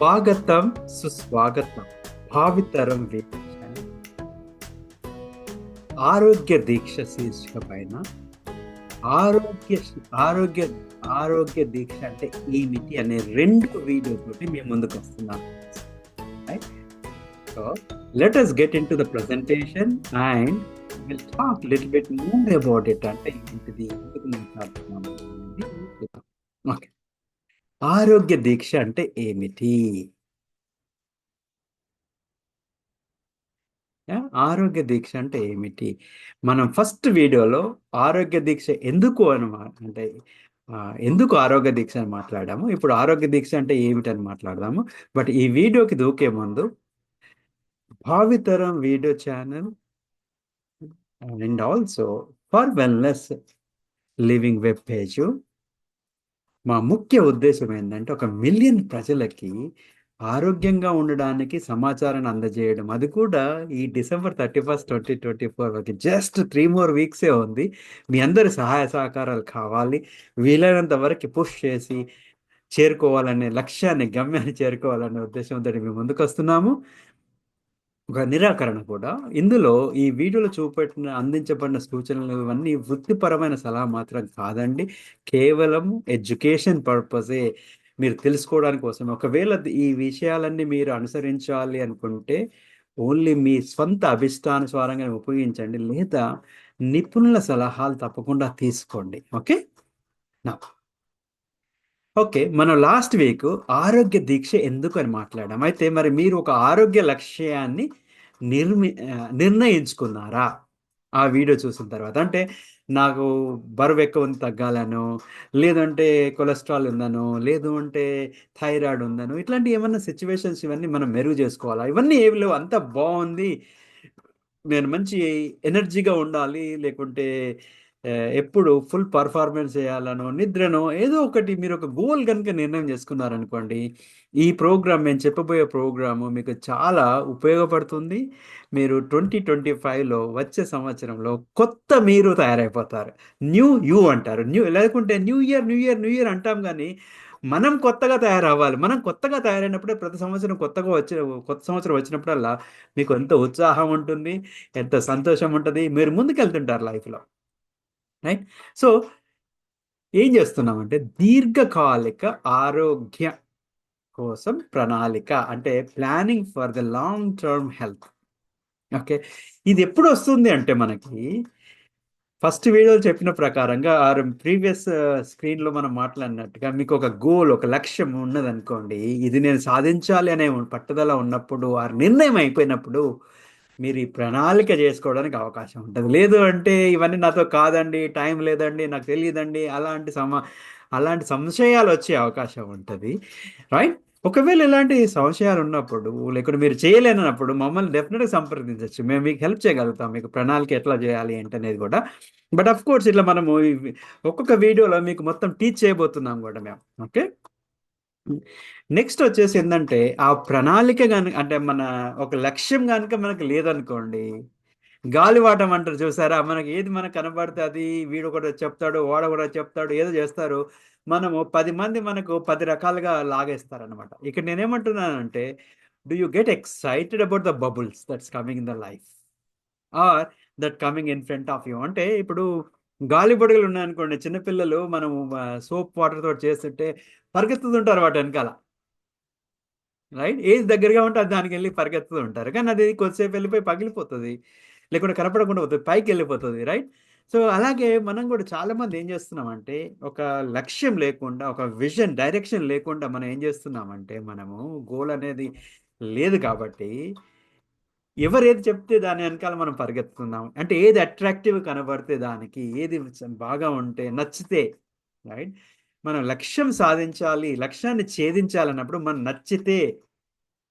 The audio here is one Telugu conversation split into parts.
స్వాగతం సుస్వాగతం. భావితరం వీక్షణ ఆరోగ్య దీక్ష శీర్షిక పైన ఆరోగ్య ఆరోగ్య ఆరోగ్య దీక్ష అంటే ఏమిటి అనే రెండు వీడియో తోటి మేము ముందుకు వస్తున్నాం. So let us get into the presentation and will talk little bit more about it అంటే ఏంటిది? ఎందుకు మాట్లాడుతున్నాము ఓకే ఆరోగ్య దీక్ష అంటే ఏమిటి? ఆరోగ్య దీక్ష అంటే ఏమిటి? మనం ఫస్ట్ వీడియోలో ఆరోగ్య దీక్ష ఎందుకు అని అంటే ఎందుకు ఆరోగ్య దీక్ష అని మాట్లాడాము? ఇప్పుడు ఆరోగ్య దీక్ష అంటే ఏమిటని మాట్లాడదాము. బట్ ఈ వీడియోకి దూకే ముందు భావితరం video channel and also for wellness living web page మా ముఖ్య ఉద్దేశం ఏంటంటే ఒక మిలియన్ ప్రజలకి ఆరోగ్యంగా ఉండడానికి సమాచారాన్ని అందజేయడం. అది కూడా ఈ December thirty first twenty twenty four వరకు జస్ట్ త్రీ మోర్ వీక్సే ఉంది. మీ అందరి సహాయ సహకారాలు కావాలి. వీలైనంత వరకు పుష్ చేసి చేరుకోవాలనే లక్ష్యాన్ని గమ్యాన్ని చేరుకోవాలనే ఉద్దేశంతో మేము ముందుకు వస్తున్నాము ఒక నిరాకరణ కూడా. ఇందులో ఈ వీడియోలో చూపెట్టిన అందించబడిన సూచనలు ఇవన్నీ వృత్తిపరమైన సలహా మాత్రం కాదండి. కేవలం ఎడ్యుకేషన్ పర్పసే మీరు తెలుసుకోవడానికి కోసం. ఒకవేళ ఈ విషయాలన్నీ మీరు అనుసరించాలి అనుకుంటే ఓన్లీ మీ స్వంత అభిష్టానుసారంగా ఉపయోగించండి. లేదా నిపుణుల సలహాలు తప్పకుండా తీసుకోండి. ఓకే? నా ఓకే మనం లాస్ట్ వీక్ ఆరోగ్య దీక్ష ఎందుకు అని మాట్లాడాం? అయితే మరి మీరు ఒక ఆరోగ్య లక్ష్యాన్ని నిర్మి నిర్ణయించుకున్నారా? ఆ వీడియో చూసిన తర్వాత. అంటే నాకు బరువు ఎక్కువ ఉంది తగ్గాలను లేదంటే కొలెస్ట్రాల్ ఉందను లేదు అంటే థైరాయిడ్ ఉందను ఇట్లాంటి ఏమన్నా సిచ్యువేషన్స్ ఇవన్నీ మనం మెరుగు చేసుకోవాలా? ఇవన్నీ ఏమి లేవు అంత బాగుంది. నేను మంచి ఎనర్జీగా ఉండాలి లేకుంటే ఎప్పుడు ఫుల్ పర్ఫార్మెన్స్ చేయాలనో నిద్రనో ఏదో ఒకటి మీరు ఒక గోల్ కనుక నిర్ణయం చేసుకున్నారనుకోండి ఈ ప్రోగ్రామ్ మేము చెప్పబోయే ప్రోగ్రాము మీకు చాలా ఉపయోగపడుతుంది. మీరు ట్వంటీ ట్వంటీ ఫైవ్లో వచ్చే సంవత్సరంలో కొత్త మీరు తయారైపోతారు. న్యూ యూ అంటారు. న్యూ లేకుంటే new year new year new year అంటాం కానీ మనం కొత్తగా తయారవ్వాలి. మనం కొత్తగా తయారైనప్పుడే ప్రతి సంవత్సరం కొత్తగా వచ్చే కొత్త సంవత్సరం వచ్చినప్పుడల్లా మీకు ఎంత ఉత్సాహం ఉంటుంది ఎంత సంతోషం ఉంటుంది. మీరు ముందుకెళ్తుంటారు లైఫ్లో. రైట్ సో ఏం చేస్తున్నామంటే దీర్ఘకాలిక ఆరోగ్య కోసం ప్రణాళిక అంటే planning for the long term health okay ఇది ఎప్పుడు వస్తుంది అంటే మనకి ఫస్ట్ వీడియోలో చెప్పిన ప్రకారంగా ఆర్ ప్రీవియస్ స్క్రీన్లో uh, మనం మాట్లాడినట్టుగా మీకు ఒక గోల్ ఒక లక్ష్యం ఉన్నదనుకోండి ఇది నేను సాధించాలి అనే పట్టుదల ఉన్నప్పుడు ఆ నిర్ణయం అయిపోయినప్పుడు మీరు ఈ ప్రణాళిక చేసుకోవడానికి అవకాశం ఉంటుంది. లేదు అంటే ఇవన్నీ నాతో కాదండి టైం లేదండి నాకు తెలియదండి అలాంటి సమ అలాంటి సంశయాలు వచ్చే అవకాశం ఉంటుంది. రైట్? ఒకవేళ ఇలాంటి సంశయాలు ఉన్నప్పుడు లేకుంటే మీరు చేయలేనప్పుడు మమ్మల్ని డెఫినెట్గా సంప్రదించవచ్చు మేము మీకు హెల్ప్ చేయగలుగుతాం మీకు ప్రణాళిక ఎట్లా చేయాలి ఏంటి అనేది కూడా. బట్ అఫ్ కోర్స్ ఇట్లా మనము ఒక్కొక్క వీడియోలో మీకు మొత్తం టీచ్ చేయబోతున్నాం కూడా మేము. ఓకే? నెక్స్ట్ వచ్చేసి ఏంటంటే ఆ ప్రణాళిక కనుక అంటే మన ఒక లక్ష్యం కనుక మనకు లేదనుకోండి గాలివాటం అంటారు చూసారా? మనకి ఏది మనకు కనబడుతుంది అది వీడు కూడా చెప్తాడు వాడ కూడా చెప్తాడు ఏదో చేస్తారు. మనము పది మంది మనకు పది రకాలుగా లాగేస్తారనమాట ఇక్కడ నేనేమంటున్నానంటే do you get excited about the bubbles that's coming in the life or that coming in front of you అంటే ఇప్పుడు గాలి బుడగలు ఉన్నాయనుకోండి చిన్నపిల్లలు మనము సోప్ వాటర్ తోటి చేస్తుంటే పరిగెత్తుతుంటారు వాటి వెనకాల. రైట్ ఏది దగ్గరగా ఉంటే అది దానికి వెళ్ళి పరిగెత్తుతూ ఉంటారు కానీ అది కొద్దిసేపు వెళ్ళిపోయి పగిలిపోతుంది. లేకుంటే కనపడకుండా పోతుంది. పైకి వెళ్ళిపోతుంది. రైట్ సో అలాగే మనం కూడా చాలామంది ఏం చేస్తున్నామంటే ఒక లక్ష్యం లేకుండా ఒక విజన్ డైరెక్షన్ లేకుండా మనం ఏం చేస్తున్నామంటే మనము గోల్ అనేది లేదు కాబట్టి ఎవరు ఏది చెప్తే దాని వెనకాల మనం పరిగెత్తుతున్నాం. అంటే ఏది అట్రాక్టివ్ కనబడితే దానికి ఏది బాగా ఉంటే నచ్చితే రైట్ మనం లక్ష్యం సాధించాలి లక్ష్యాన్ని ఛేదించాలన్నప్పుడు మనం నచ్చితే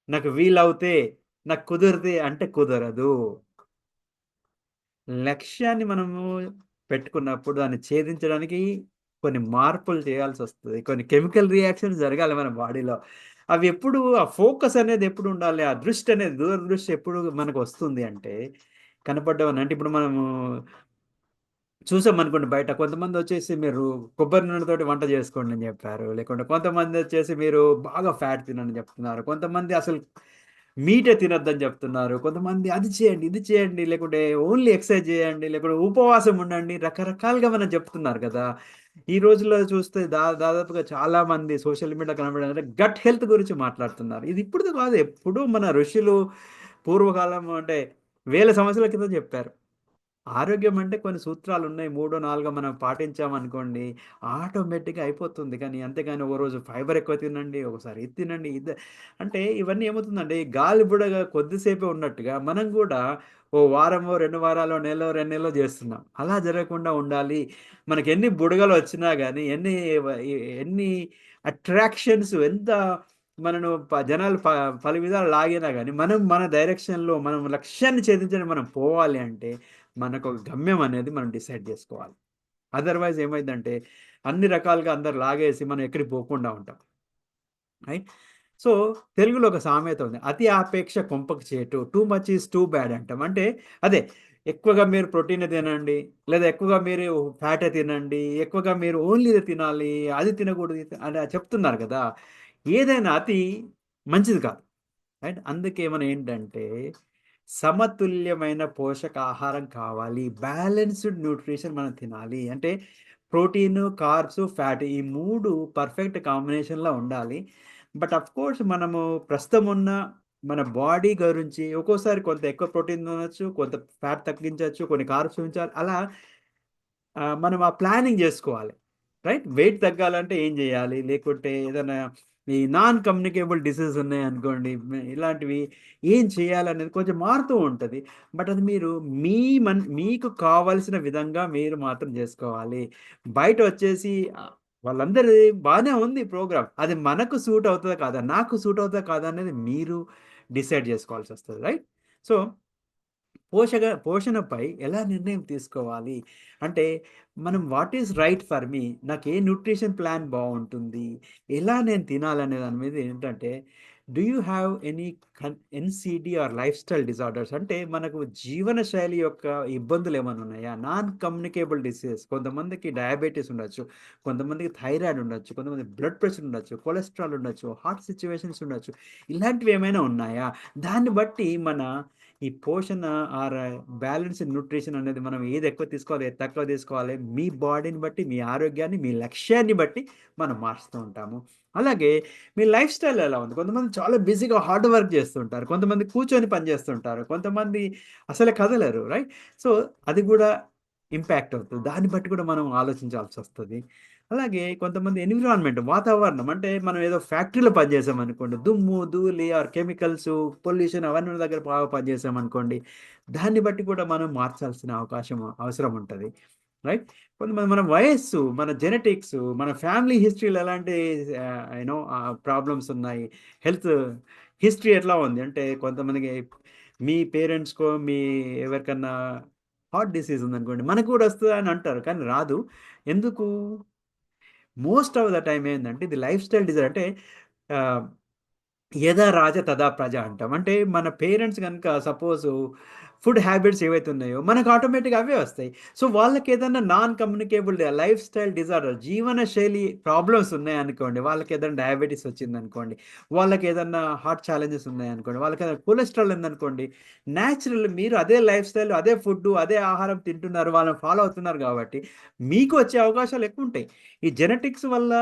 నాకు వీలవుతే నాకు కుదిరితే అంటే కుదరదు. లక్ష్యాన్ని మనము పెట్టుకున్నప్పుడు దాన్ని ఛేదించడానికి కొన్ని మార్పులు చేయాల్సి వస్తుంది. కొన్ని కెమికల్ రియాక్షన్స్ జరగాలి మన బాడీలో. అవి ఎప్పుడు ఆ ఫోకస్ అనేది ఎప్పుడు ఉండాలి ఆ దృష్టి అనేది దూరదృష్టి ఎప్పుడు మనకు వస్తుంది అంటే కనపడ్డవని అంటే ఇప్పుడు మనము చూసామనుకోండి బయట. కొంతమంది వచ్చేసి మీరు కొబ్బరి నూనెతోటి వంట చేసుకోండి అని చెప్పారు. లేకుంటే కొంతమంది వచ్చేసి మీరు బాగా ఫ్యాట్ తినని చెప్తున్నారు. కొంతమంది అసలు మీటే తినొద్దని చెప్తున్నారు. కొంతమంది అది చేయండి ఇది చేయండి లేకుంటే ఓన్లీ ఎక్సర్సైజ్ చేయండి లేకుంటే ఉపవాసం ఉండండి రకరకాలుగా మనం చెప్తున్నారు కదా. ఈ రోజుల్లో చూస్తే దా దాదాపుగా చాలా మంది social media gut health health గురించి మాట్లాడుతున్నారు. ఇది ఇప్పుడు కాదు ఎప్పుడు మన ఋషులు పూర్వకాలం అంటే వేల సంవత్సరాల కింద చెప్పారు. ఆరోగ్యం అంటే కొన్ని సూత్రాలు ఉన్నాయి మూడో నాలుగో మనం పాటించామనుకోండి ఆటోమేటిక్గా అయిపోతుంది. కానీ అంతేగాని ఒక రోజు ఫైబర్ ఎక్కువ తినండి ఒకసారి ఇది తినండి ఇది అంటే ఇవన్నీ ఏమవుతుందంటే గాలి బుడగా కొద్దిసేపే ఉన్నట్టుగా మనం కూడా ఓ వారమో రెండు వారాలు నెలలో రెండు నెలలో చేస్తున్నాం. అలా జరగకుండా ఉండాలి. మనకి ఎన్ని బుడగలు వచ్చినా కానీ ఎన్ని ఎన్ని అట్రాక్షన్స్ ఎంత మనను జనాలు ప పలు విధాలు లాగినా కానీ మనం మన డైరెక్షన్లో మనం లక్ష్యాన్ని ఛేదించని మనం పోవాలి అంటే మనకు ఒక గమ్యం అనేది మనం డిసైడ్ చేసుకోవాలి. అదర్వైజ్ ఏమైందంటే అన్ని రకాలుగా అందరు లాగేసి మనం ఎక్కడికి పోకుండా ఉంటాం. రైట్ సో తెలుగులో ఒక సామెత ఉంది. అతి ఆపేక్ష కొంపకు చేటు. Too much is too bad అంటాం. అంటే అదే ఎక్కువగా మీరు ప్రోటీన్ తినండి లేదా ఎక్కువగా మీరు ఫ్యాట్ తినండి ఎక్కువగా మీరు ఓన్లీ తినాలి అది తినకూడదు అని చెప్తున్నారు కదా ఏదైనా అతి మంచిది కాదు. రైట్ అందుకే మనం ఏంటంటే సమతుల్యమైన పోషకాహారం కావాలి. బ్యాలెన్స్డ్ న్యూట్రిషన్ మనం తినాలి. అంటే ప్రోటీన్ కార్బ్స్ ఫ్యాట్ ఈ మూడు పర్ఫెక్ట్ కాంబినేషన్లో ఉండాలి. బట్ అఫ్ కోర్స్ మనము ప్రస్తుతం ఉన్న మన బాడీ గురించి ఒక్కోసారి కొంత ఎక్కువ ప్రోటీన్ తినచ్చు కొంత ఫ్యాట్ తగ్గించవచ్చు కొన్ని కార్బ్స్ ఉంచాలి. అలా మనం ఆ ప్లానింగ్ చేసుకోవాలి. రైట్ వెయిట్ తగ్గాలంటే ఏం చేయాలి? లేకుంటే ఏదైనా ఈ నాన్ కమ్యూనికేబుల్ డిసీజ్ ఉన్నాయి అనుకోండి ఇలాంటివి ఏం చేయాలనేది కొంచెం మారుతూ ఉంటుంది. బట్ అది మీరు మీ మన్ మీకు కావలసిన విధంగా మీరు మాత్రం చేసుకోవాలి. బయట వచ్చేసి వాళ్ళందరి బాగానే ఉంది ప్రోగ్రామ్. అది మనకు సూట్ అవుతుందా కాదా నాకు సూట్ అవుతుందా కాదా అనేది మీరు డిసైడ్ చేసుకోవాల్సి వస్తుంది రైట్? సో పోషక పోషణపై ఎలా నిర్ణయం తీసుకోవాలి? అంటే మనం what is right for me? నాకు ఏ న్యూట్రిషన్ ప్లాన్ బాగుంటుంది? ఎలా నేను తినాలనే దాని మీద ఏంటంటే డూ యూ హ్యావ్ ఎనీ కన్ NCD or lifestyle disorders? అంటే మనకు జీవన శైలి యొక్క ఇబ్బందులు ఏమైనా ఉన్నాయా? Non communicable diseases. కొంతమందికి డయాబెటీస్ ఉండొచ్చు కొంతమందికి థైరాయిడ్ ఉండొచ్చు కొంతమంది బ్లడ్ ప్రెషర్ ఉండొచ్చు కొలెస్ట్రాల్ ఉండొచ్చు హార్ట్ సిచ్యువేషన్స్ ఉండొచ్చు. ఇలాంటివి ఏమైనా ఉన్నాయా? దాన్ని బట్టి మన ఈ పోషణ ఆర్ బ్యాలెన్స్ న్యూట్రిషన్ అనేది మనం ఏది ఎక్కువ తీసుకోవాలి ఏది తక్కువ తీసుకోవాలి మీ బాడీని బట్టి మీ ఆరోగ్యాన్ని మీ లక్ష్యాన్ని బట్టి మనం మారుస్తూ ఉంటాము. అలాగే మీ లైఫ్ స్టైల్ ఎలా ఉంది? కొంతమంది చాలా బిజీగా హార్డ్ వర్క్ చేస్తుంటారు కొంతమంది కూర్చొని పని చేస్తుంటారు కొంతమంది అసలే కదలరు రైట్? సో అది కూడా ఇంపాక్ట్ అవుతుంది. దాన్ని బట్టి కూడా మనం ఆలోచించాల్సి వస్తుంది. అలాగే కొంతమంది ఎన్విరాన్మెంట్ వాతావరణం అంటే మనం ఏదో ఫ్యాక్టరీలో పనిచేసాం అనుకోండి దుమ్ము ధూళి ఆర్ కెమికల్స్ పొల్యూషన్ అవన్నీ దగ్గర బాగా పనిచేసాం అనుకోండి దాన్ని బట్టి కూడా మనం మార్చాల్సిన అవకాశం అవసరం ఉంటుంది. రైట్ కొంతమంది మన వయస్సు మన జెనెటిక్స్ మన ఫ్యామిలీ హిస్టరీలో ఎలాంటి యూనో ప్రాబ్లమ్స్ ఉన్నాయి? హెల్త్ హిస్టరీ ఎట్లా ఉంది? అంటే కొంతమందికి మీ పేరెంట్స్కో మీ ఎవరికన్నా హార్ట్ డిసీజ్ ఉందనుకోండి మనకు కూడా వస్తుంది అని అంటారు కానీ రాదు. ఎందుకు? మోస్ట్ ఆఫ్ ద టైం ఏంటంటే ఇది లైఫ్ స్టైల్ డిజైర్ అంటే యథా రాజ తదా ప్రజ అంటాం. అంటే మన పేరెంట్స్ కనుక సపోజ్ ఫుడ్ హ్యాబిట్స్ ఏవైతే ఉన్నాయో మనకు ఆటోమేటిక్గా అవే వస్తాయి. సో వాళ్ళకి ఏదైనా non communicable lifestyle disorder జీవన శైలి ప్రాబ్లమ్స్ ఉన్నాయనుకోండి వాళ్ళకి ఏదైనా డయాబెటీస్ వచ్చిందనుకోండి వాళ్ళకి ఏదైనా హార్ట్ ఛాలెంజెస్ ఉన్నాయనుకోండి వాళ్ళకి ఏదైనా కొలెస్ట్రాల్ ఉందనుకోండి న్యాచురల్ మీరు అదే లైఫ్ స్టైల్ అదే ఫుడ్ అదే ఆహారం తింటున్నారు వాళ్ళని ఫాలో అవుతున్నారు కాబట్టి మీకు వచ్చే అవకాశాలు ఎక్కువ ఉంటాయి ఈ జెనెటిక్స్ వల్ల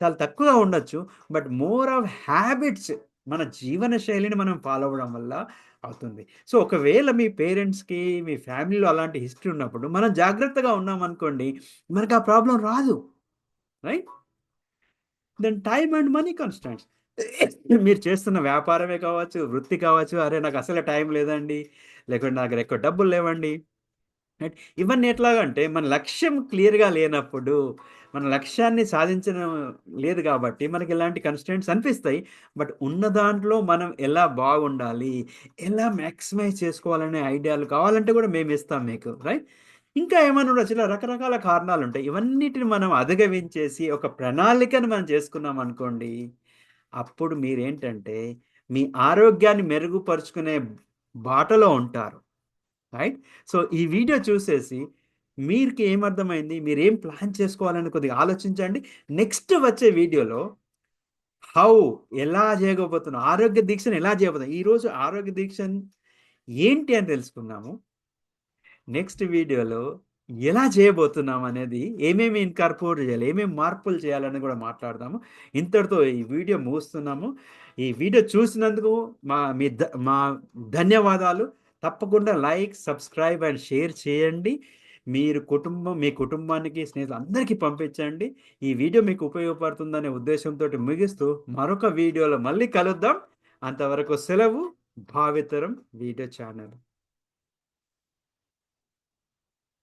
చాలా తక్కువగా ఉండొచ్చు బట్ మోర్ ఆఫ్ హ్యాబిట్స్ మన జీవన శైలిని మనం ఫాలో అవ్వడం వల్ల అవుతుంది. సో ఒకవేళ మీ పేరెంట్స్కి మీ ఫ్యామిలీలో అలాంటి హిస్టరీ ఉన్నప్పుడు మనం జాగ్రత్తగా ఉన్నాం అనుకోండి మనకు ఆ ప్రాబ్లం రాదు. Right? Then time and money constants. మీరు చేస్తున్న వ్యాపారమే కావచ్చు వృత్తి కావచ్చు అరే నాకు అసలే టైం లేదండి. లేకుంటే నాకు ఎక్కువ డబ్బులు లేవండి. రైట్ ఇవన్నీ ఎట్లాగంటే మన లక్ష్యం క్లియర్గా లేనప్పుడు మన లక్ష్యాన్ని సాధించడం లేదు కాబట్టి మనకి ఇలాంటి కన్స్టెంట్స్ అనిపిస్తాయి. బట్ ఉన్న దాంట్లో మనం ఎలా బాగుండాలి ఎలా మ్యాక్సిమైజ్ చేసుకోవాలనే ఐడియాలు కావాలంటే కూడా మేము ఇస్తాం మీకు. రైట్ ఇంకా ఏమైనా ఉండొచ్చు? ఇలా రకరకాల కారణాలు ఉంటాయి. ఇవన్నిటిని మనం అధిగమించేసి ఒక ప్రణాళికను మనం చేసుకున్నాం అనుకోండి అప్పుడు మీరేంటంటే మీ ఆరోగ్యాన్ని మెరుగుపరుచుకునే బాటలో ఉంటారు. రైట్ సో ఈ వీడియో చూసేసి మీకు ఏమర్థమైంది? మీరు ఏం ప్లాన్ చేసుకోవాలని కొద్దిగా ఆలోచించండి. నెక్స్ట్ వచ్చే వీడియోలో హౌ ఎలా చేయకపోతున్నాం ఆరోగ్య దీక్షను ఎలా చేయబోతున్నాం ఈరోజు ఆరోగ్య దీక్ష ఏంటి అని తెలుసుకున్నాము నెక్స్ట్ వీడియోలో ఎలా చేయబోతున్నాం అనేది ఏమేమి ఇన్కార్పోర్ట్ చేయాలి ఏమేమి మార్పులు చేయాలని కూడా మాట్లాడదాము. ఇంతటితో ఈ వీడియో ముగుస్తున్నాము. ఈ వీడియో చూసినందుకు మా మీ ద మా ధన్యవాదాలు. తప్పకుండా లైక్ సబ్స్క్రైబ్ అండ్ షేర్ చేయండి. మీరు కుటుంబం మీ కుటుంబానికి స్నేహితులు అందరికీ పంపించండి. ఈ వీడియో మీకు ఉపయోగపడుతుందనే ఉద్దేశంతో ముగిస్తూ మరొక వీడియోలో మళ్ళీ కలుద్దాం. అంతవరకు సెలవు భావితరం వీడియో ఛానల్.